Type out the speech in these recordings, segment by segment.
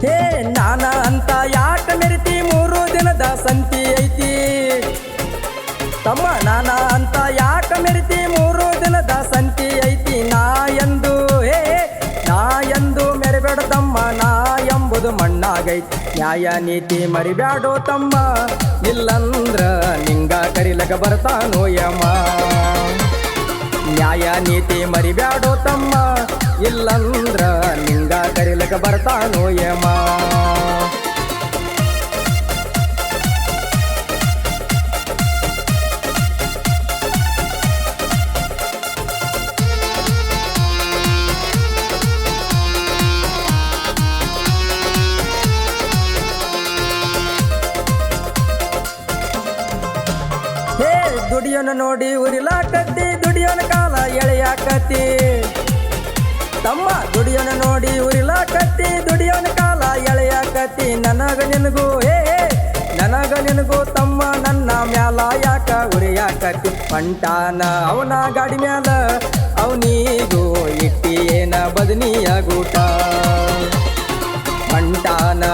ಹೇ, ನಾನ ಅಂತ ಯಾಕ ಮೆರಿತಿ ಮೂರು ದಿನದ ಸಂತಿ ಐತಿ. ತಮ್ಮ ನಾನ ಅಂತ ಯಾಕ ಮೆರಿತಿ ಮೂರು ದಿನದ ಸಂತಿ ಐತಿ. ನಾ ಎಂದು, ಹೇ ನಾ ಎಂದು ಮೆರಿಬೇಡ ತಮ್ಮ. ನಾ ಎಂಬುದು ಮಣ್ಣಾಗೈತಿ. ನ್ಯಾಯ ನೀತಿ ಮರಿಬ್ಯಾಡೋ ತಮ್ಮ. ಇಲ್ಲಂದ್ರ ನಿಂಗ ಕರಿಲಕ ಬರ್ತಾನೋ ಯಮ ನ್ಯಾಯ ನೀತಿ ಮರಿಬ್ಯಾಡೋ ತಮ್ಮ. ಇಲ್ಲಂದ್ರ ನಿಂಗ ಕರಿಲಕ ಬರ್ತಾನೋ ಯಮ ಹೇ, ದುಡಿಯೋನ ನೋಡಿ ಉರಿಲಾಕತ್ತಿ, ದುಡಿಯೋನ ಕಾಲ ಎಳೆಯಾಕತ್ತಿ. ತಮ್ಮ, ದುಡಿಯೋನ ನೋಡಿ ಉರಿಲಾಕತ್ತಿ, ದುಡಿಯೋನ ಕಾಲ ಎಳೆಯಾಕತ್ತಿ. ನನಗ ನಿನಗೂ, ಹೇ ನನಗ ನಿನಗೂ ತಮ್ಮ ನನ್ನ ಮ್ಯಾಲ ಯಾಕ ಉರಿಯಾಕತ್ತಿ? ಪಂಟಾನ ಅವನ ಗಾಡಿ ಮ್ಯಾಲ ಅವನಿಗೂ ಏನ ಬದನಿಯ ಗೂಟ. ಮಂಟಾನ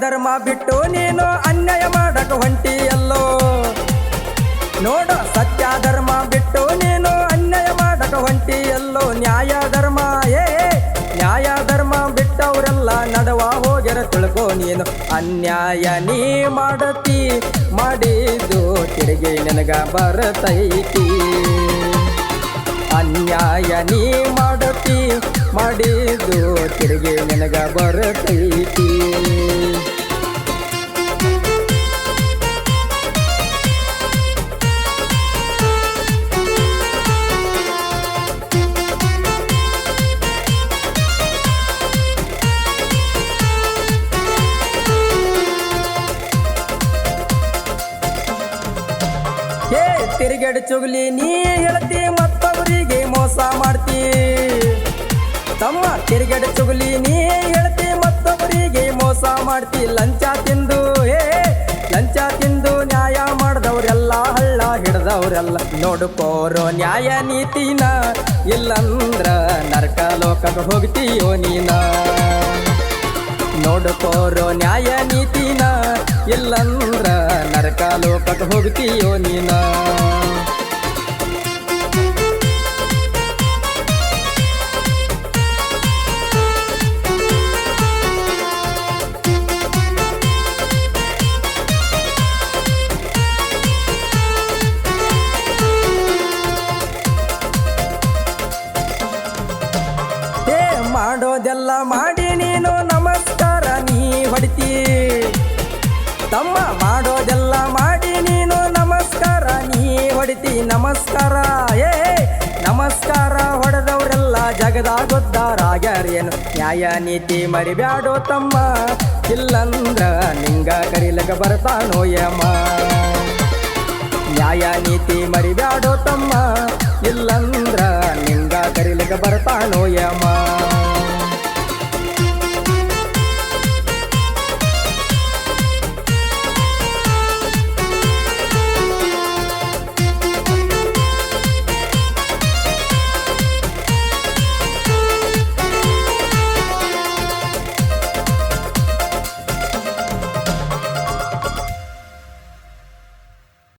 ಧರ್ಮ ಬಿಟ್ಟು ನೀನು ಅನ್ಯಾಯ ಮಾಡಕ ಹೊಂಟಿ ಎಲ್ಲೋ ನೋಡ, ಸತ್ಯ ಧರ್ಮ ಬಿಟ್ಟು ನೀನು ಅನ್ಯಾಯ ಮಾಡಕ ಹೊಂಟಿ ಎಲ್ಲೋ ನ್ಯಾಯ ಧರ್ಮ ಏ, ನ್ಯಾಯ ಧರ್ಮ ಬಿಟ್ಟವರೆಲ್ಲ ನಡವ ಹೋಗ್ಯರ ತಿಳ್ಕೊ ನೀನು. ಅನ್ಯಾಯ ನೀ ಮಾಡತಿ, ಮಾಡಿದ್ದು ತಿರುಗಿ ನಿನಗ ಬರತೈತಿ. ಅನ್ಯಾಯ ನೀ ಮಾಡತಿ ಮಾಡಿದ್ದು ತಿರುಗಿ ನಿನಗ ಬರತೈತಿ. ತಿರುಗಡೆ ಚುಗ್ಲಿ ನೀ ಹೇಳ್ತಿ ತಮ್ಮ ತಿರುಗಡೆ ಚುಗುಲಿ ನೀ ಹೇಳ್ತಿ ಮತ್ತೊಬ್ಬರಿಗೆ ಮೋಸ ಮಾಡ್ತಿ. ಲಂಚ ತಿಂದು ಏ ಲಂಚ ತಿಂದು ನ್ಯಾಯ ಮಾಡ್ದವ್ರೆಲ್ಲ, ಹಳ್ಳ ಹಿಡ್ದವ್ರೆಲ್ಲ. ನೋಡ್ಕೋರೋ ನ್ಯಾಯ ನೀತಿನ, ಇಲ್ಲಂದ್ರ ನರಕ ಲೋಕಕ್ಕೆ ಹೋಗ್ತೀಯೋ ನೀನ? ನೋಡ್ಕೋರೋ ನ್ಯಾಯ ನೀತಿನ, ಇಲ್ಲಂದ್ರ ನರಕ ಲೋಕಕ್ಕೆ ಹೋಗ್ತೀಯೋ ನೀನ? ನಮಸ್ಕಾರ. ಏ ನಮಸ್ಕಾರ ಹೊಡೆದವರೆಲ್ಲ ಜಗದಾಗುದ್ದಾರಾಗ್ಯಾರೇನು ನ್ಯಾಯ ನೀತಿ ಮರಿಬ್ಯಾಡೋ ತಮ್ಮ. ಇಲ್ಲಂದ್ರ ನಿಂಗ ಕರಿಲಕ ಬರ್ತಾನೋ ಯಮ ನ್ಯಾಯ ನೀತಿ ಮರಿಬ್ಯಾಡೋ ತಮ್ಮ. ಇಲ್ಲಂದ್ರ ನಿಂಗ ಕರಿಲಿಕ ಬರ್ತಾನೋ ಯಮ